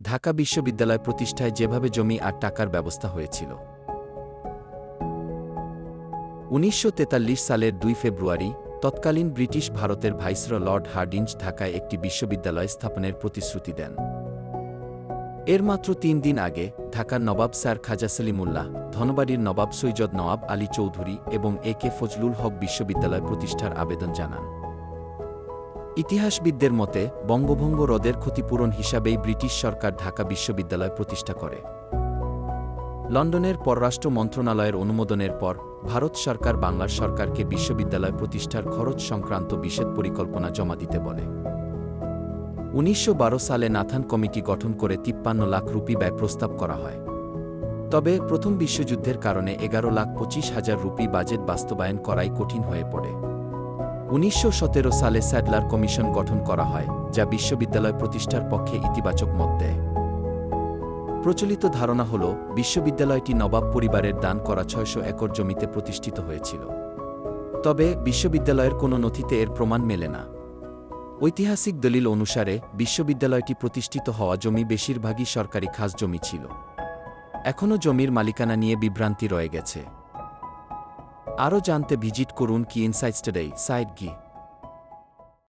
ঢাকা বিশ্ববিদ্যালয় প্রতিষ্ঠায় যেভাবে জমি আর টাকার ব্যবস্থা হয়েছিল। উনিশশো তেতাল্লিশ সালের দুই ফেব্রুয়ারি, তৎকালীন ব্রিটিশ ভারতের ভাইসর লর্ড হার্ডিঞ্জ ঢাকায় একটি বিশ্ববিদ্যালয় স্থাপনের প্রতিশ্রুতি দেন। এর মাত্র তিন দিন আগে, ঢাকার নবাব স্যার খাজা সলিমুল্লাহ, ধনবাড়ির নবাব সৈয়দ নওয়াব আলী চৌধুরী এবং এ কে ফজলুল হক বিশ্ববিদ্যালয় প্রতিষ্ঠার আবেদন জানান। ইতিহাসবিদদের মতে, বঙ্গভঙ্গ হ্রদের ক্ষতিপূরণ হিসাবেই ব্রিটিশ সরকার ঢাকা বিশ্ববিদ্যালয় প্রতিষ্ঠা করে। লন্ডনের পররাষ্ট্র মন্ত্রণালয়ের অনুমোদনের পর, ভারত সরকার বাংলার সরকারকে বিশ্ববিদ্যালয় প্রতিষ্ঠার খরচ সংক্রান্ত বিশেষ পরিকল্পনা জমা দিতে বলে। উনিশশো বারো সালে নাথান কমিটি গঠন করে তিপ্পান্ন লাখ রুপি ব্যয় প্রস্তাব করা হয়। তবে প্রথম বিশ্বযুদ্ধের কারণে এগারো লাখ পঁচিশ হাজার রুপি বাজেট বাস্তবায়ন করাই কঠিন হয়ে পড়ে। উনিশশো সতেরো সালে স্যাডলার কমিশন গঠন করা হয়, যা বিশ্ববিদ্যালয় প্রতিষ্ঠার পক্ষে ইতিবাচক মত দেয়। প্রচলিত ধারণা হল, বিশ্ববিদ্যালয়টি নবাব পরিবারের দান করা ছয়শো একর জমিতে প্রতিষ্ঠিত হয়েছিল। তবে বিশ্ববিদ্যালয়ের কোনো নথিতে এর প্রমাণ মেলে না। ঐতিহাসিক দলিল অনুসারে, বিশ্ববিদ্যালয়টি প্রতিষ্ঠিত হওয়া জমি বেশিরভাগই সরকারি খাস জমি ছিল। এখনও জমির মালিকানা নিয়ে বিভ্রান্তি রয়ে গেছে। আরও জানতে ভিজিট করুন কি ইনসাইটস টুডে সাইট গি